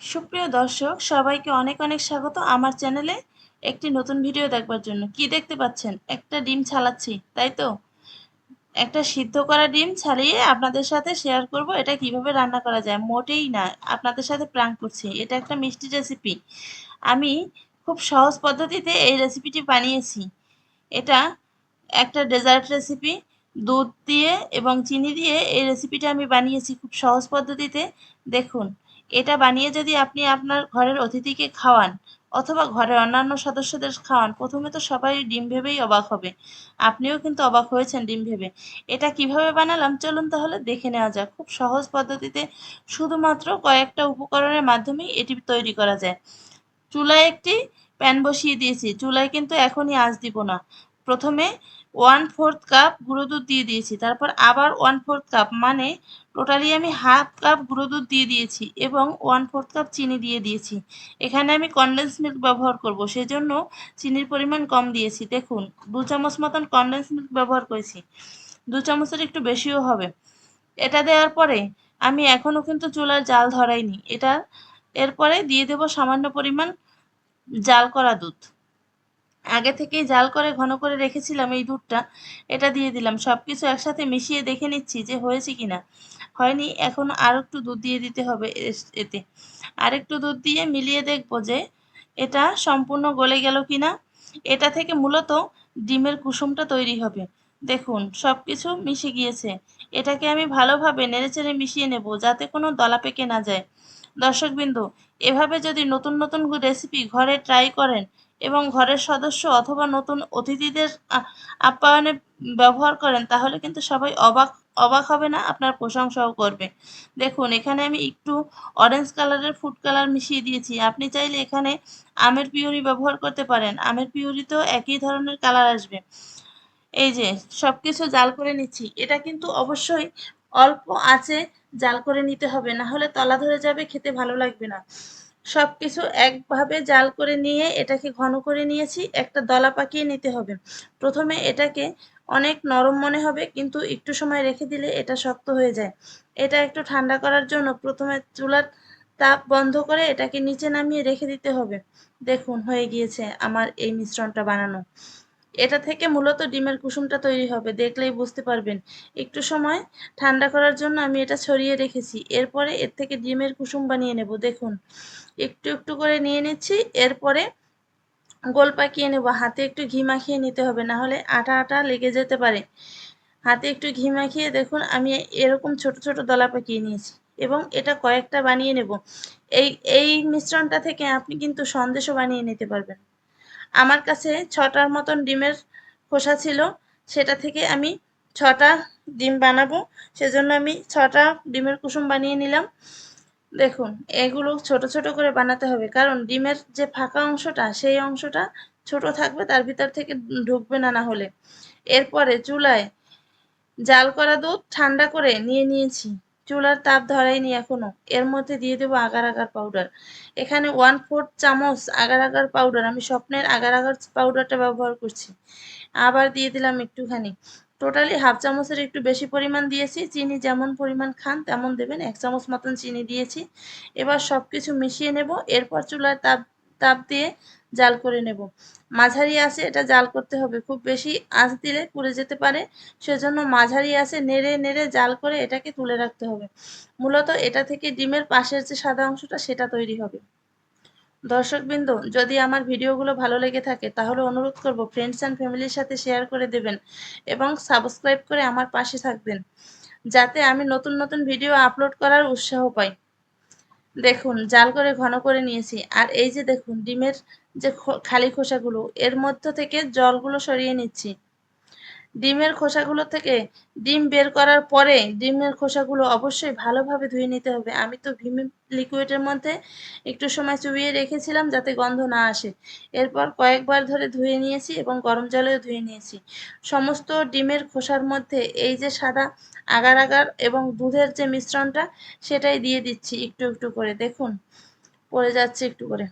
সুপ্রিয় দর্শক, সবাইকে অনেক অনেক স্বাগত আমার চ্যানেলে একটি নতুন ভিডিও দেখবার জন্য। কি দেখতে পাচ্ছেন? একটা ডিম ছালাচ্ছি, তাই তো? একটা সিদ্ধ করা ডিম ছাড়িয়ে আপনাদের সাথে শেয়ার করব, এটা কীভাবে রান্না করা যায় মোটেই না, আপনাদের সাথে প্রাং করছি। এটা একটা মিষ্টি রেসিপি আমি খুব সহজ পদ্ধতিতে এই রেসিপিটি বানিয়েছি। এটা একটা ডেজার্ট রেসিপি দুধ দিয়ে এবং চিনি দিয়ে এই রেসিপিটা আমি বানিয়েছি খুব সহজ পদ্ধতিতে। দেখুন এটা বানিয়ে যদি আপনি আপনার ঘরের অতিথিকে খাওয়ান অথবা ঘরের অন্যান্য সদস্যদের খাওয়ান, প্রথমে তো সবাই ডিম ভেবেই অবাক হবে। আপনিও কিন্তু অবাক হয়েছেন ডিম ভেবে। এটা কীভাবে বানালাম? চলুন তাহলে দেখে নেওয়া যাক। খুব সহজ পদ্ধতিতে শুধুমাত্র কয়েকটা উপকরণের মাধ্যমেই এটি তৈরি করা যায়। চুলায় একটি প্যান বসিয়ে দিয়েছি। চুলায় কিন্তু এখনই আঁচ দিব না। প্রথমে ওয়ান ফোর্থ কাপ গুঁড়ো দুধ দিয়ে দিয়েছি। তারপর আবার ওয়ান ফোর্থ কাপ মানে টোটালি আমি হাফ কাপ গুঁড়ো দুধ দিয়ে দিয়েছি এবং ওয়ান ফোর্থ কাপ চিনি দিয়ে দিয়েছি। এখানে আমি কনডেন্স মিল্ক ব্যবহার করব, সেজন্য চিনির পরিমাণ কম দিয়েছি। দেখুন, দু চামচ মতন কনডেন্স মিল্ক ব্যবহার করেছি। দু চামচের একটু বেশিও হবে। এটা দেওয়ার পরে আমি এখনও কিন্তু চুলার জাল ধরাইনি। এটা এরপরে দিয়ে দেব সামান্য পরিমাণ জাল করা দুধ। আগে থেকেই জাল করে, ঘন করে রেখেছিলাম এই দুধটা। এটা দিয়ে দিলাম। সব কিছু একসাথে মিশিয়ে দেখে নিচ্ছি যে হয়েছে কিনা। হয়নি, এখন আর একটু দুধ দিয়ে দিতে হবে এতে। আর একটু দুধ দিয়ে মিলিয়ে দেখব যে এটা সম্পূর্ণ গলে গেল কিনা। এটা থেকে মূলত ডিমের কুসুমটা তৈরি হবে। দেখুন সব কিছু মিশে গিয়েছে। এটাকে আমি ভালোভাবে নেড়েচেড়ে মিশিয়ে নেব যাতে কোনো দলা পেকে না যায়। দর্শকবিন্দু, এভাবে যদি নতুন নতুন রেসিপি ঘরে ট্রাই করেন এবং ঘরের সদস্য অথবা নতুন অতিথিদের আপ্যায়নে ব্যবহার করেন, তাহলে কিন্তু সবাই অবাক অবাক হবে না? আপনার প্রশংসাও করবে। দেখুন, এখানে আমি একটু অরেঞ্জ কালারের ফুড কালার মিশিয়ে দিয়েছি। আপনি চাইলে এখানে আমের পিউরি ব্যবহার করতে পারেন। আমের পিউরিতেও একই ধরনের কালার আসবে। এই যে সব কিছু জাল করে নিচ্ছি। এটা কিন্তু অবশ্যই অল্প আঁচে জাল করে নিতে হবে না হলে তলা ধরে যাবে, খেতে ভালো লাগবে না। সব কিছু একভাবে জাল করে নিয়ে এটাকে ঘন করে নিয়েছি, একটা দলা পাকিয়ে নিতে হবে। প্রথমে এটাকে অনেক নরম মনে হবে, কিন্তু একটু সময় রেখে দিলে এটা শক্ত হয়ে যায়। এটা একটু ঠান্ডা করার জন্য প্রথমে চুলার তাপ বন্ধ করে এটাকে নিচে নামিয়ে রেখে দিতে হবে। দেখুন, হয়ে গিয়েছে আমার এই মিশ্রণটা বানানো। এটা থেকে মূলত ডিমের কুসুমটা তৈরি হবে, দেখলেই বুঝতে পারবেন। একটু সময় ঠান্ডা করার জন্য আমি এটা ছড়িয়ে রেখেছি, এরপরে এর থেকে ডিমের কুসুম বানিয়ে নেব। দেখুন একটু একটু করে নিয়ে নিচ্ছি। এরপরে গোল পাকিয়ে নেব। হাতে একটু ঘি মাখিয়ে নিতে হবে, না হলে আটা আটা লেগে যেতে পারে। হাতে একটু ঘি মাখিয়ে দেখুন, আমি এরকম ছোট ছোট দলা পাকিয়ে নিয়েছি এবং এটা কয়েকটা বানিয়ে নেব। এই এই মিশ্রণটা থেকে আপনি কিন্তু সন্দেশও বানিয়ে নিতে পারবেন। আমার কাছে ছটার মতন ডিমের খোসা ছিল, সেটা থেকে আমি ছটা ডিম বানাবো। সেজন্য আমি ছটা ডিমের কুসুম বানিয়ে নিলাম। দেখুন, এগুলো ছোট ছোট করে বানাতে হবে। কারণ ডিমের যে ফাঁকা অংশটা, সেই অংশটা ছোট থাকবে, তার ভিতর থেকে ঢুকবে না না হলে। এরপরে চুলায় জাল করা দুধ ঠান্ডা করে নিয়ে নিয়েছি। চুলার তাপ ধরাইনি এখনও। এর মধ্যে দিয়ে দেবো আগার আগার পাউডার এখানে ওয়ান ফোর্থ চামচ আগার আগার পাউডার আমি স্বপ্নের আগার আগার পাউডারটা ব্যবহার করছি। আবার দিয়ে দিলাম একটুখানি। টোটালি হাফ চামচের একটু বেশি পরিমাণ দিয়েছি। চিনি যেমন পরিমাণ খান, তেমন দেবেন। এক চামচ মতন চিনি দিয়েছি। এবার সব কিছু মিশিয়ে নেব। এরপর চুলার তাপ তাপ দিয়ে জাল করে নেব। মাঝারি আছে, এটা জাল করতে হবে। খুব বেশি আঁচ দিলে পুড়ে যেতে পারে। সেজন্য মাঝারি আছে, নেড়ে নেড়ে জাল করে এটাকে তুলে রাখতে হবে। মূলত এটা থেকে ডিমের পাশের যে সাদা অংশটা, সেটা তৈরি হবে। দর্শকবৃন্দ, যদি আমার ভিডিওগুলো ভালো লেগে থাকে, তাহলে অনুরোধ করব ফ্রেন্ডস অ্যান্ড ফ্যামিলির সাথে শেয়ার করে দেবেন এবং সাবস্ক্রাইব করে আমার পাশে থাকবেন, যাতে আমি নতুন নতুন ভিডিও আপলোড করার উৎসাহ পাই। দেখুন, জাল করে ঘন করে নিয়েছি, আর এই যে দেখুন, ডিমের যে খালি খোসাগুলো, এর মধ্য থেকে জলগুলো সরিয়ে নিচ্ছি। ডিমের খোসাগুলো থেকে ডিম বের করার পরে ডিমের খোসাগুলো অবশ্যই ভালোভাবে ধুয়ে নিতে হবে। আমি তো ভিম লিকুইডের মধ্যে একটু সময় চুবিয়ে রেখেছিলাম যাতে গন্ধ না আসে। এরপর কয়েকবার ধরে ধুয়ে নিয়েছি এবং গরম জলেও ধুয়ে নিয়েছি। সমস্ত ডিমের খোসার মধ্যে এই যে সাদা আগার আগার এবং দুধের যে মিশ্রণটা, সেটাই দিয়ে দিচ্ছি একটু একটু করে। দেখুন, পড়ে যাচ্ছে একটু করে।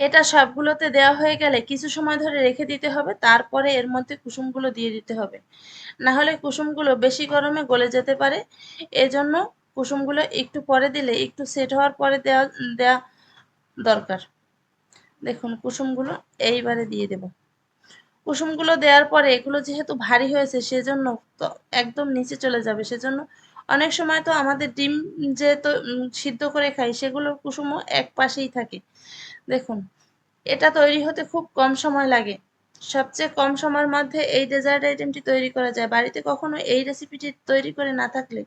এটা সবগুলোতে দেওয়া হয়ে গেলে কিছু সময় ধরে রেখে দিতে হবে, তারপরে এর মধ্যে কুসুমগুলো দিয়ে দিতে হবে। না হলে কুসুমগুলো বেশি গরমে গলে যেতে পারে। এজন্য কুসুমগুলো একটু পরে দিলে, একটু সেট হওয়ার পরে দেওয়া দেওয়া দরকার। দেখুন, কুসুমগুলো এইবারে দিয়ে দেব। কুসুমগুলো দেওয়ার পরে এগুলো যেহেতু ভারী হয়েছে, সেজন্য তো একদম নিচে চলে যাবে। সেজন্য অনেক সময় তো আমাদের ডিম যে তো সিদ্ধ করে খাই, সেগুলোর কুসুমও এক পাশেই থাকে। দেখুন, এটা তৈরি হতে খুব কম সময় লাগে। সবচেয়ে কম সময়ের মধ্যে এই ডেজার্ট আইটেমটি তৈরি করা যায়। বাড়িতে কখনো এই রেসিপিটি তৈরি করে না থাকলে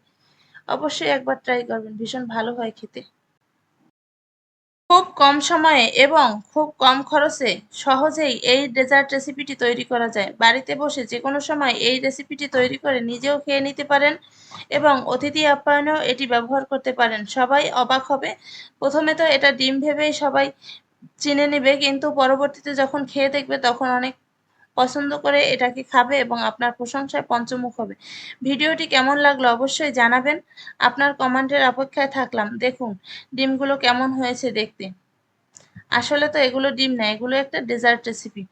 অবশ্যই একবার ট্রাই করবেন। ভীষণ ভালো হয় খেতে। খুব কম সময়ে এবং খুব কম খরচে সহজেই এই ডেজার্ট রেসিপিটি তৈরি করা যায়। বাড়িতে বসে যে কোনো সময় এই রেসিপিটি তৈরি করে নিজেও খেয়ে নিতে পারেন এবং অতিথি আপ্যায়নেও এটি ব্যবহার করতে পারেন। সবাই অবাক হবে। প্রথমে তো এটা ডিম ভেবেই সবাই চিনে নেবে, কিন্তু পরবর্তীতে যখন খেয়ে দেখবে তখন অনেক পছন্দ করে এটাকে খাবে এবং আপনার প্রশংসায় পঞ্চমুখ হবে। ভিডিওটি কেমন লাগল অবশ্যই জানাবেন। আপনার কমেন্টের অপেক্ষায় থাকলাম। দেখুন, ডিমগুলো কেমন হয়েছে দেখতে। আসলে তো এগুলো ডিম না, এগুলো একটা ডেজার্ট রেসিপি